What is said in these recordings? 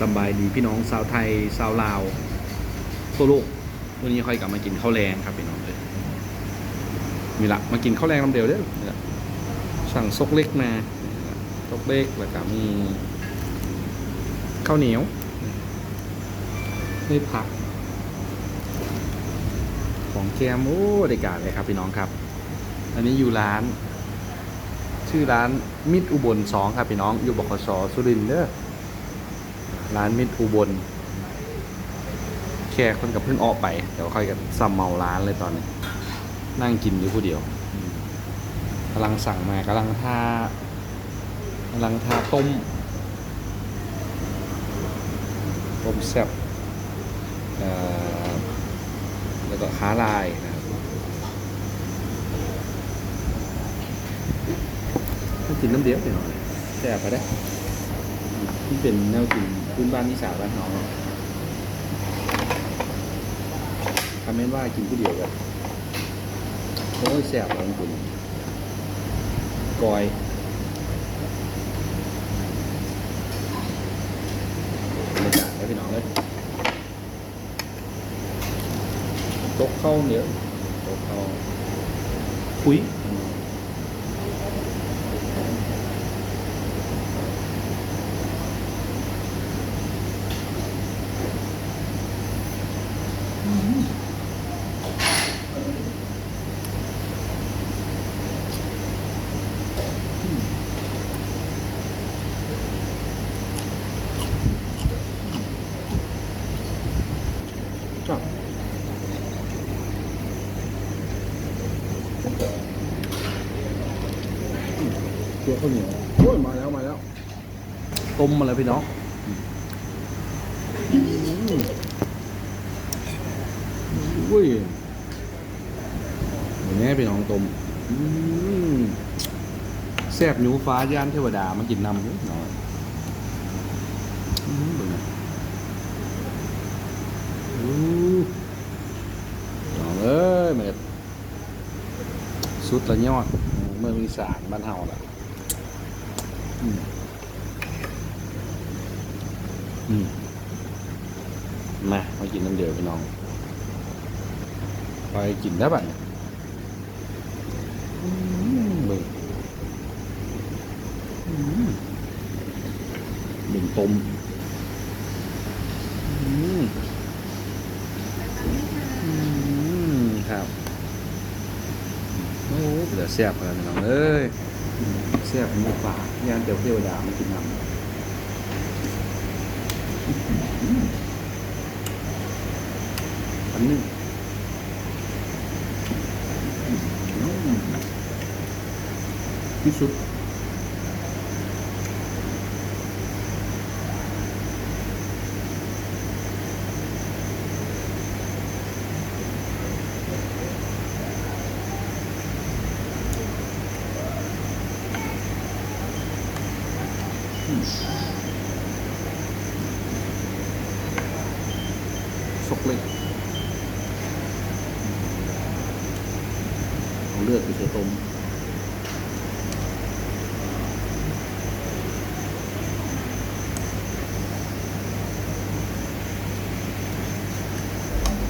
สบายดีพี่น้องชาวไทยชาวลาวทั่วโลกวันนี้ค่อยกลับมากินข้าวแรงครับพี่น้องเลยมีละมากินข้าวแรงลำเดียวเด้อสั่งซกเล็กมาซกเล็กแล้วก็มีข้าวเหนียวนี่ผัก ของแกมโอ้ได้การเลยครับพี่น้องครับ อันนี้อยู่ร้าน ชื่อร้านมิตรอุบลสองครับพี่น้องอยู่บกสสุรินทร์เด้อ ร้านมิตรอุบลแขกคนกับเพิ่งออกไป เดี๋ยวค่อยกันซัมเมาร้านเลยตอนนี้ นั่งกินอยู่ผู้เดียวกำลังสั่งมากำลังทากำลังทาต้ม ต้มแซ่บเอ่อแล้วก็ขาลายนะครับกินน้ำเดียวไปหน่อยแซ่บไปได้ที่เป็นแนวกิน พื้นบ้านนิสาบ้านเฮาเนาะคอมเมนว่ากินผู้เดียวกันโอ้ยแซ่บแล้วคุณกอยบรรยากาศแล้วพี่น้องเลยตกเข้าเหนียวตกเข้าคุย ตัวข้าวเหนียวโอ้ยมาแล้วมาแล้วต้มมาแล้วพี่น้อง อุ้ยอย่างนี้พี่น้องต้มแซ่บหนูฟ้าย่านเทวดามากินนำน้อมดูนะอู้น้องเอ้ยมันสุดละยอด เมืองอีสานบ้านเฮาล่ะอืมอืมมามากินน้ำเดียวพี่น้อง ไปกินได้ป่ะเนี่ยอืมเบิ่งอืมเบิ่งต้มอืมอืมครับโอ้เหลือแซ่บเลยพี่น้องเอ้ยเสียบหมูป่าย่านเดียวเทวดามากินนำอันนี้อื ที่สุด สกเล็กเอาเลือดไปเสือต้มอื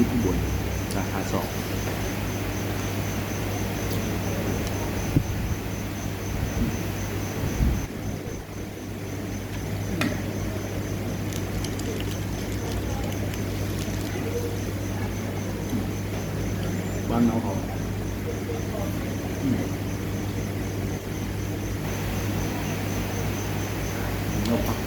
เหนียวนุ่มมากร้านเดแซ่บที่ผู้บนราคาสองบ้านเราเขาอืมเราพัก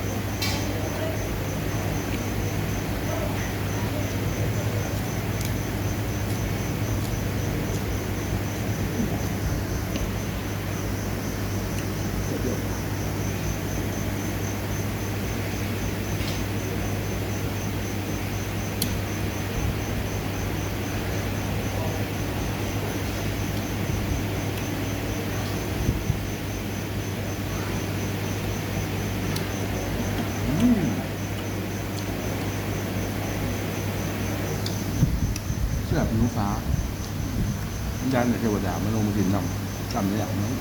เเสื้อผิวฟ้ายันในเทวดามาลงมากินน้ำจำได้อย่างนั้น